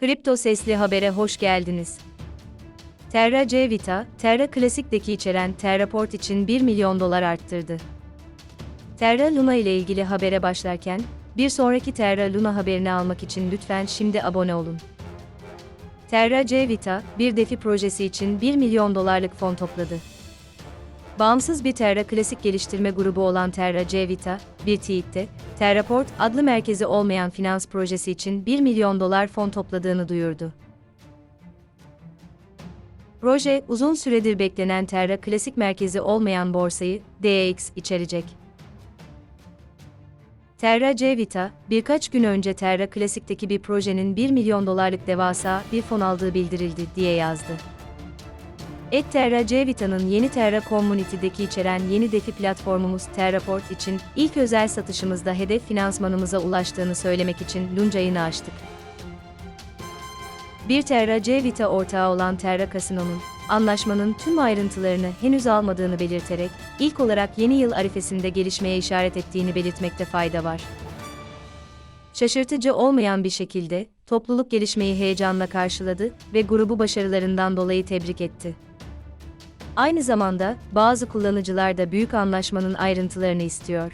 Kripto Sesli Haber'e hoş geldiniz. Terra C Vita, Terra Classic'deki içeren Terraport için 1 milyon dolar arttırdı. Terra Luna ile ilgili habere başlarken, bir sonraki Terra Luna haberini almak için lütfen şimdi abone olun. Terra C Vita, bir defi projesi için 1 milyon dolarlık fon topladı. Bağımsız bir Terra Klasik geliştirme grubu olan Terra C Vita, bir tweette, Terraport adlı merkezi olmayan finans projesi için 1 milyon dolar fon topladığını duyurdu. Proje, uzun süredir beklenen Terra Klasik merkezi olmayan borsayı, DEX, içerecek. Terra C Vita, birkaç gün önce Terra Klasik'teki bir projenin 1 milyon dolarlık devasa bir fon aldığı bildirildi, diye yazdı. Et Terra C Vita'nın yeni Terra Community'deki içeren yeni defi platformumuz Terraport için ilk özel satışımızda hedef finansmanımıza ulaştığını söylemek için Luncay'ını açtık. Bir Terra C Vita ortağı olan Terra Casino'nun, anlaşmanın tüm ayrıntılarını henüz almadığını belirterek, ilk olarak yeni yıl arifesinde gelişmeye işaret ettiğini belirtmekte fayda var. Şaşırtıcı olmayan bir şekilde, topluluk gelişmeyi heyecanla karşıladı ve grubu başarılarından dolayı tebrik etti. Aynı zamanda, bazı kullanıcılar da büyük anlaşmanın ayrıntılarını istiyor.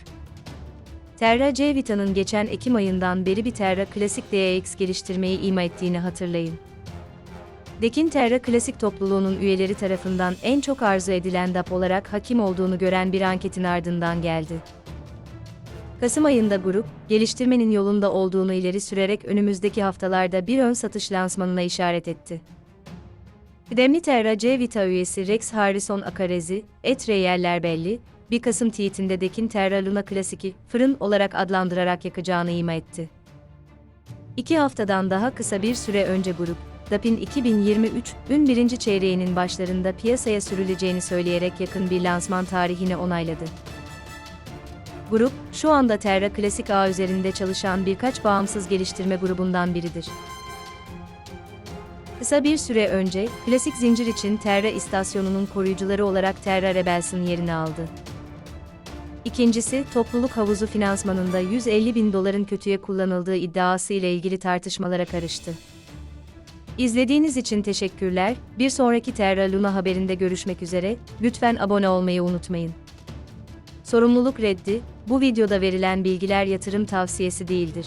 Terra C Vita'nın geçen Ekim ayından beri bir Terra Classic DX geliştirmeyi ima ettiğini hatırlayın. Dekin Terra Classic topluluğunun üyeleri tarafından en çok arzu edilen DAP olarak hakim olduğunu gören bir anketin ardından geldi. Kasım ayında grup, geliştirmenin yolunda olduğunu ileri sürerek önümüzdeki haftalarda bir ön satış lansmanına işaret etti. Kıdemli Terra C Vita üyesi Rex Harrison Akarezi, et reyeller belli, bir Kasım tweetinde Dekin Terra Luna Classic'i fırın olarak adlandırarak yakacağını ima etti. İki haftadan daha kısa bir süre önce grup, DAP'in 2023 ün birinci çeyreğinin başlarında piyasaya sürüleceğini söyleyerek yakın bir lansman tarihini onayladı. Grup, şu anda Terra Classic ağ üzerinde çalışan birkaç bağımsız geliştirme grubundan biridir. Kısa bir süre önce, klasik zincir için Terra istasyonunun koruyucuları olarak Terra Rebels'in yerini aldı. İkincisi, topluluk havuzu finansmanında 150 bin doların kötüye kullanıldığı iddiası ile ilgili tartışmalara karıştı. İzlediğiniz için teşekkürler, bir sonraki Terra Luna haberinde görüşmek üzere, lütfen abone olmayı unutmayın. Sorumluluk reddi, bu videoda verilen bilgiler yatırım tavsiyesi değildir.